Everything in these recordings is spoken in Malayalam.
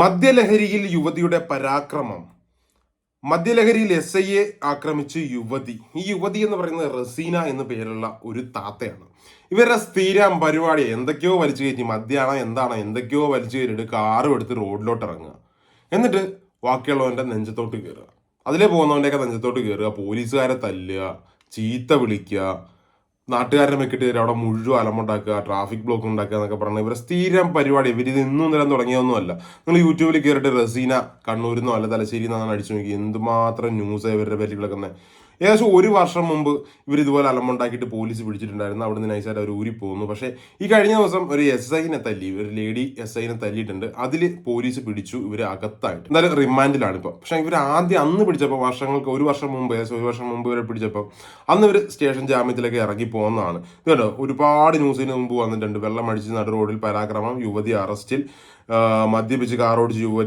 മദ്യലഹരിയിൽ യുവതിയുടെ പരാക്രമം. മദ്യലഹരിയിൽ എസ് ഐയെ ആക്രമിച്ച് യുവതി. ഈ യുവതി എന്ന് പറയുന്നത് റസീന എന്ന പേരുള്ള ഒരു താത്തയാണ്. ഇവരുടെ സ്ഥിരം പരിപാടി എന്തൊക്കെയോ വലിച്ചു കയറ്റി മദ്യമാണോ എന്താണോ എന്തൊക്കെയോ വലിച്ചു കയറ്റിട്ട് കാറും എടുത്ത് റോഡിലോട്ട് ഇറങ്ങുക എന്നിട്ട് ബാക്കിയുള്ളവന്റെ നെഞ്ചത്തോട്ട് കയറുക. അതിലേ പോകുന്നവന്റെയൊക്കെ നെഞ്ചത്തോട്ട് കയറുക പോലീസുകാരെ തല്ലുക ചീത്ത വിളിക്കുക നാട്ടുകാരെ മെക്കിട്ട് അവിടെ മുഴുവൻ അലമുണ്ടാക്കുക ട്രാഫിക് ബ്ലോക്ക് ഉണ്ടാക്കുക എന്നൊക്കെ പറഞ്ഞാൽ ഇവരെ സ്ഥിരം പരിപാടി. ഇവർ ഇത് ഇന്നും നിലം തുടങ്ങിയൊന്നുമല്ല നിങ്ങൾ യൂട്യൂബിൽ കയറിയിട്ട് റസീന കണ്ണൂരിൽ നിന്നോ അല്ല തലശ്ശേരി നിന്നാണ് അടിച്ചു നോക്കി എന്തുമാത്രം ന്യൂസ് ഇവരുടെ പേരിൽ കിടക്കുന്നത് ഏകദേശം ഒരു വർഷം മുമ്പ് ഇവർ ഇതുപോലെ അലമുണ്ടാക്കിയിട്ട് പോലീസ് പിടിച്ചിട്ടുണ്ടായിരുന്നു. അവിടുന്ന് നൈസായിട്ട് അവർ ഊരി പോകുന്നു പക്ഷേ ഈ കഴിഞ്ഞ ദിവസം ഒരു എസ് ഐനെ തല്ലി ഒരു ലേഡി എസ് ഐനെ തല്ലിയിട്ടുണ്ട്. അതിൽ പോലീസ് പിടിച്ചു ഇവർ അകത്തായിട്ട്. എന്നാലും റിമാൻഡിലാണ് ഇപ്പോൾ പക്ഷേ ഇവർ ആദ്യം അന്ന് പിടിച്ചപ്പോൾ വർഷങ്ങൾക്ക് ഒരു വർഷം മുമ്പ് ഏകദേശം ഒരു വർഷം മുമ്പ് ഇവരെ പിടിച്ചപ്പോൾ അന്ന് ഇവർ സ്റ്റേഷൻ ജാമ്യത്തിലേക്ക് ഇറങ്ങി പോകുന്നതാണ് കേട്ടോ ഒരുപാട് ന്യൂസിന് മുമ്പ് വന്നിട്ടുണ്ട്. വെള്ളം അടിച്ച് നടു റോഡിൽ പരാക്രമം യുവതി അറസ്റ്റിൽ മദ്യപിച്ച് കാറോടിച്ച് യുവ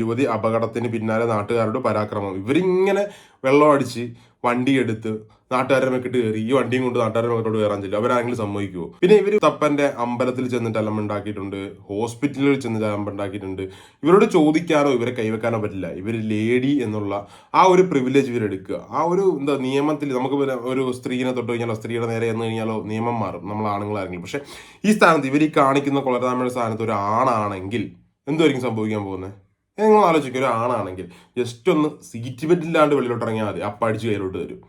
യുവതി അപകടത്തിന് പിന്നാലെ നാട്ടുകാരുടെ പരാക്രമം. ഇവരിങ്ങനെ വെള്ളം അടിച്ച് വണ്ടി എടുത്ത് നാട്ടുകാരെ മെക്കിട്ട് കയറി. ഈ വണ്ടിയും കൊണ്ട് നാട്ടുകാരെ മെക്കോട്ട് കയറാൻ ചെല്ലും. അവരാരെങ്കിലും സമ്മതിക്കുമോ പിന്നെ ഇവർ തപ്പന്റെ അമ്പലത്തിൽ ചെന്നിട്ട് അലമ്പുണ്ടാക്കിയിട്ടുണ്ട് ഹോസ്പിറ്റലിൽ ചെന്നിട്ട് അലമ്പുണ്ടാക്കിയിട്ടുണ്ട് ഇവരോട് ചോദിക്കാനോ ഇവരെ കൈവെക്കാനോ പറ്റില്ല. ഇവർ ലേഡി എന്നുള്ള ആ ഒരു പ്രിവിലേജ് ഇവരെടുക്കുക ആ ഒരു എന്താ നിയമത്തിൽ നമുക്ക് ഒരു സ്ത്രീനെ തൊട്ട് കഴിഞ്ഞാലോ സ്ത്രീയുടെ നേരെ എന്ന് കഴിഞ്ഞാലോ നിയമം മാറും. നമ്മൾ ആണുങ്ങളാരെങ്കിലും. പക്ഷെ ഈ സ്ഥാനത്ത് ഇവർ ഈ കാണിക്കുന്ന കൊളരാമയുടെ സ്ഥാനത്ത് ഒരു ആണാണെങ്കിൽ എന്തായിരിക്കും സംഭവിക്കാൻ പോകുന്നത്? നിങ്ങൾ ആലോചിക്കുക ഒരു ആണാണെങ്കിൽ ജസ്റ്റ് ഒന്ന് സീറ്റ് ബെൽറ്റ് ഇല്ലാണ്ട് വെളിയിലോട്ട് ഇറങ്ങിയാൽ മതി അപ്പം അടിച്ച് കയ്യിലോട്ട് വരും.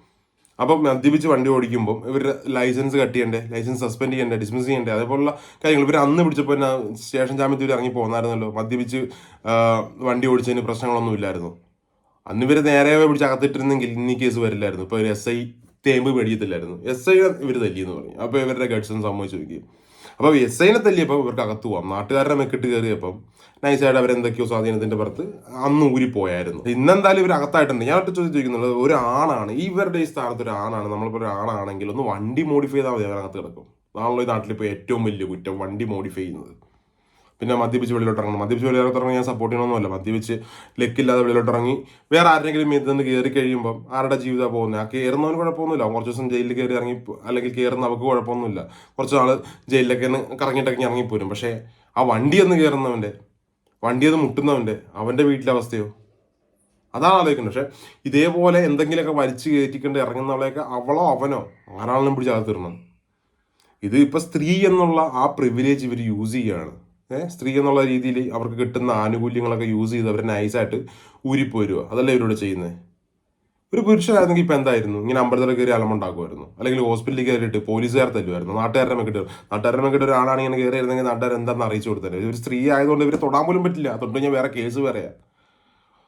അപ്പം മദ്യപിച്ച് വണ്ടി ഓടിക്കുമ്പോൾ ഇവരുടെ ലൈസൻസ് കട്ട് ചെയ്യണ്ടേ ലൈസൻസ് സസ്പെൻഡ് ചെയ്യണ്ടേ ഡിസ്മിസ് ചെയ്യണ്ടേ അതേപോലുള്ള കാര്യങ്ങൾ. ഇവർ അന്ന് പിടിച്ചപ്പോൾ എന്നാ സ്റ്റേഷൻ ജാമ്യത്തിൽ ഇവർ ഇറങ്ങി പോകുന്നായിരുന്നല്ലോ മദ്യപിച്ച് വണ്ടി ഓടിച്ചതിന് പ്രശ്നങ്ങളൊന്നും ഇല്ലായിരുന്നു. അന്ന് ഇവരെ നേരെ പിടിച്ച് അകത്തിട്ടിരുന്നെങ്കിൽ ഇന്നീ കേസ് വരില്ലായിരുന്നു. ഇപ്പോൾ ഒരു എസ് ഐ തേമ്പ് മേടിയത്തില്ലായിരുന്നു എസ് ഐ ഇവർ തല്ലിയെന്ന് പറഞ്ഞു. അപ്പോൾ ഇവരുടെ ഗഡ്സും സമ്മതിച്ചു നോക്കി. അപ്പോൾ എസ് ഐനെ തല്ലിയപ്പോൾ ഇവർക്ക് അകത്ത് പോവാം. നാട്ടുകാരുടെ മെക്കിട്ട് കയറിയപ്പം നൈസായിട്ട് അവരെന്തൊക്കെയോ സ്വാധീനത്തിന്റെ പുറത്ത് അന്ന് ഊരി പോയായിരുന്നു. ഇന്നെന്തായാലും ഇവർ അകത്തായിട്ടുണ്ട്. ഞാൻ ഒറ്റ ചോദിച്ചു ചോദിക്കുന്നുള്ളത് ഒരു ആണാണ് ഇവരുടെ ഈ സ്ഥാനത്ത് ഒരു ആണാണ് നമ്മളിപ്പോൾ ഒരു ആണാണെങ്കിൽ ഒന്ന് വണ്ടി മോഡിഫൈ ചെയ്താൽ മതി അവരകത്ത് കിടക്കും. നാളെ ഈ നാട്ടിലിപ്പോൾ ഏറ്റവും വലിയ കുറ്റം വണ്ടി മോഡിഫൈ ചെയ്യുന്നത്. പിന്നെ മദ്യപിച്ച് വെളിയിലോട്ട് ഇറങ്ങണം. മദ്യപിച്ച് വെളിയിലോട്ട് ഇറങ്ങി ഞാൻ സപ്പോർട്ട് ചെയ്യണമെന്നല്ല മദ്യപിച്ച് ലെക്കില്ലാതെ വെളിയിലോട്ട് ഇറങ്ങി വേറെ ആരെങ്കിലും ഇതിൽ നിന്ന് കയറി കഴിയുമ്പോൾ ആരുടെ ജീവിതം പോകുന്നത്? ആ കയറുന്നവന് കുഴപ്പമൊന്നുമില്ല. കുറച്ച് ദിവസം ജയിലിൽ കയറി ഇറങ്ങി അല്ലെങ്കിൽ കയറുന്ന അവർക്ക് കുഴപ്പമൊന്നുമില്ല. കുറച്ച് നാൾ ജയിലിലൊക്കെ കറങ്ങിയിട്ടൊക്കെ ഇറങ്ങിപ്പോരും പക്ഷേ ആ വണ്ടി ഒന്ന് കയറുന്നവന്റെ വണ്ടി ഒന്ന് മുട്ടുന്നവന്റെ അവന്റെ വീട്ടിലെ അവസ്ഥയോ? അതാണ് ആലോചിക്കുന്നത്. പക്ഷെ ഇതേപോലെ എന്തെങ്കിലുമൊക്കെ വലിച്ചു കയറ്റിക്കൊണ്ട് ഇറങ്ങുന്നവളെയൊക്കെ അവളോ അവനോ ആരാണെങ്കിലും പിടിച്ച് അകത്തിടണം ഇത് ഇപ്പം സ്ത്രീ എന്നുള്ള ആ പ്രിവിലേജ് ഇവർ യൂസ് ചെയ്യുകയാണ്. സ്ത്രീ എന്നുള്ള രീതിയിൽ അവർക്ക് കിട്ടുന്ന ആനുകൂല്യങ്ങളൊക്കെ യൂസ് ചെയ്ത് അവരെ നൈസായിട്ട് ഊരിപ്പോരുക അതല്ലേ ഇവരോട് ചെയ്യുന്നത് ഒരു പുരുഷനായിരുന്നെങ്കിൽ ഇപ്പം എന്തായിരുന്നു? ഇങ്ങനെ അമ്പലത്തിൽ കയറി അലമുണ്ടാക്കുമായിരുന്നു അല്ലെങ്കിൽ ഹോസ്പിറ്റലിൽ കയറിയിട്ട് പോലീസുകാർ തല്ലുമായിരുന്നു നാട്ടുകാരുടെ മെക്കിട്ട് നാട്ടുകാരുടെ മെക്കിട്ട് ഒരാളാണ് ഇങ്ങനെ കയറിയിരുന്നെങ്കിൽ നാട്ടുകാർ എന്താണെന്ന് അറിയിച്ചു കൊടുത്തത്? ഒരു സ്ത്രീ ആയതുകൊണ്ട് ഇവരെ തൊടാൻ പോലും പറ്റില്ല. തൊട്ട് കഴിഞ്ഞാൽ വേറെ കേസ് പറയാം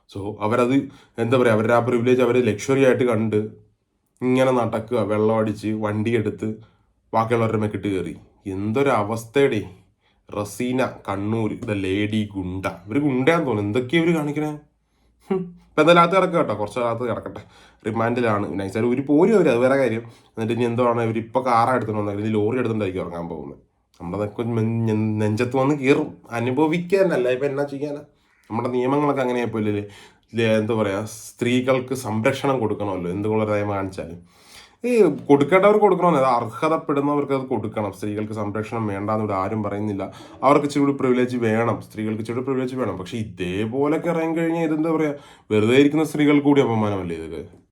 സോ അവരത് എന്താ പറയുക അവരുടെ ആ പ്രിവിലേജ് അവർ ലക്ഷറി ആയിട്ട് കണ്ട് ഇങ്ങനെ നടക്കുക വെള്ളം അടിച്ച് വണ്ടിയെടുത്ത് ബാക്കിയുള്ളവരുടെ മെക്കിട്ട് കയറി. എന്തൊരു അവസ്ഥയുടെ റസീന കണ്ണൂർ ദ ലേഡി ഗുണ്ട. ഇവർ ഗുണ്ടയാന്ന് തോന്നുന്നു. എന്തൊക്കെയാ ഇവർ കാണിക്കണേ. ഇപ്പൊ എന്തായാലും അകത്ത് കിടക്കുക കേട്ടോ. കുറച്ച് അകത്ത് കിടക്കട്ടെ. റിമാൻഡിലാണ്. നൈസായിട്ട് ഒരു പോരും അവർ അത് വേറെ കാര്യം. എന്നിട്ട് ഇനി എന്താണ് ഇവർ ഇപ്പൊ കാറാ എടുത്തിട്ട് വന്നത് ഇനി ലോറി എടുത്തുണ്ടായിരിക്കും ഇറങ്ങാൻ പോകുന്നത്. നമ്മളതൊക്കെ നെഞ്ചത്ത് വന്ന് കീറും. അനുഭവിക്കാനല്ല. ഇപ്പൊ എന്നാ ചെയ്യാനാ? നമ്മുടെ നിയമങ്ങളൊക്കെ അങ്ങനെ പോയില്ലേ? എന്താ പറയാ? സ്ത്രീകൾക്ക് സംരക്ഷണം കൊടുക്കണമല്ലോ. എന്തുകൊള്ള നിയമം കാണിച്ചാലും. ഈ കൊടുക്കേണ്ടവർ കൊടുക്കണം അത് അർഹതപ്പെടുന്നവർക്ക് അത് കൊടുക്കണം. സ്ത്രീകൾക്ക് സംരക്ഷണം വേണ്ട എന്നിവിടെ ആരും പറയുന്നില്ല. അവർക്ക് ഇച്ചിരി പ്രിവിലേജ് വേണം. സ്ത്രീകൾക്ക് ഇച്ചിരി പ്രിവിലേജ് വേണം. പക്ഷെ ഇതേപോലൊക്കെ ഇറങ്ങി കഴിഞ്ഞാൽ ഇതെന്താ പറയാ? വെറുതെ ഇരിക്കുന്ന സ്ത്രീകൾ കൂടി അപമാനമല്ലേ ഇതൊക്കെ